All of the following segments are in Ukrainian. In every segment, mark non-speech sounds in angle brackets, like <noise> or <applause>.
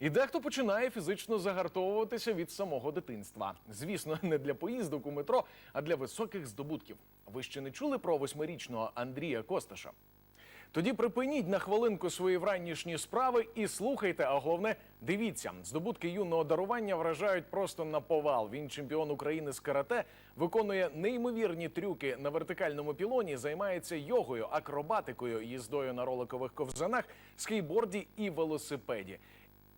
І дехто починає фізично загартовуватися від самого дитинства. Звісно, <laughs> не для поїздок у метро, а для високих здобутків. Ви ще не чули про восьмирічного Андрія Косташа? Тоді припиніть на хвилинку свої вранішні справи і слухайте, а головне, дивіться. Здобутки юного дарування вражають просто на повал. Він чемпіон України з карате, виконує неймовірні трюки на вертикальному пілоні, займається йогою, акробатикою, їздою на роликових ковзанах, скейтборді і велосипеді.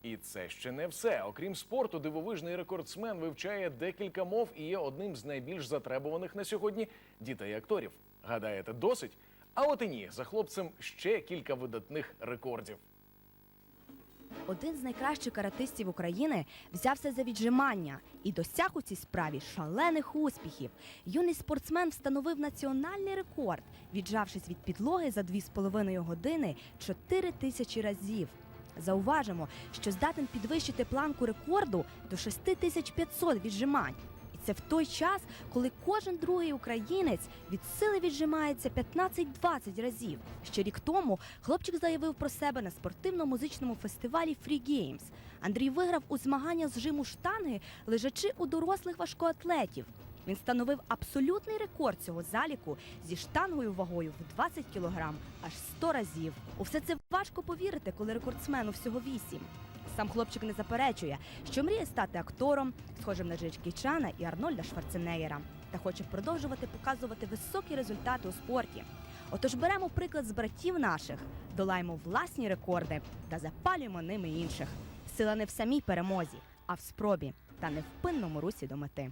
І це ще не все. Окрім спорту, дивовижний рекордсмен вивчає декілька мов і є одним з найбільш затребуваних на сьогодні дітей акторів. Гадаєте, досить? А от і ні, за хлопцем ще кілька видатних рекордів. Один з найкращих каратистів України взявся за віджимання і досяг у цій справі шалених успіхів. Юний спортсмен встановив національний рекорд, віджавшись від підлоги за 2,5 години 4 тисячі разів. Зауважимо, що здатен підвищити планку рекорду до 6500 віджимань. І це в той час, коли кожен другий українець від сили віджимається 15-20 разів. Ще рік тому хлопчик заявив про себе на спортивно-музичному фестивалі Free Games. Андрій виграв у змагання з жиму штанги, лежачи у дорослих важкоатлетів. Він встановив абсолютний рекорд цього заліку зі штангою вагою в 20 кілограм аж 100 разів. У все це важко повірити, коли рекордсмену всього 8. Сам хлопчик не заперечує, що мріє стати актором, схожим на Джекі Чана і Арнольда Шварценеггера, та хоче продовжувати показувати високі результати у спорті. Отож беремо приклад з братів наших, долаємо власні рекорди та запалюємо ними інших. Сила не в самій перемозі, а в спробі та невпинному русі до мети.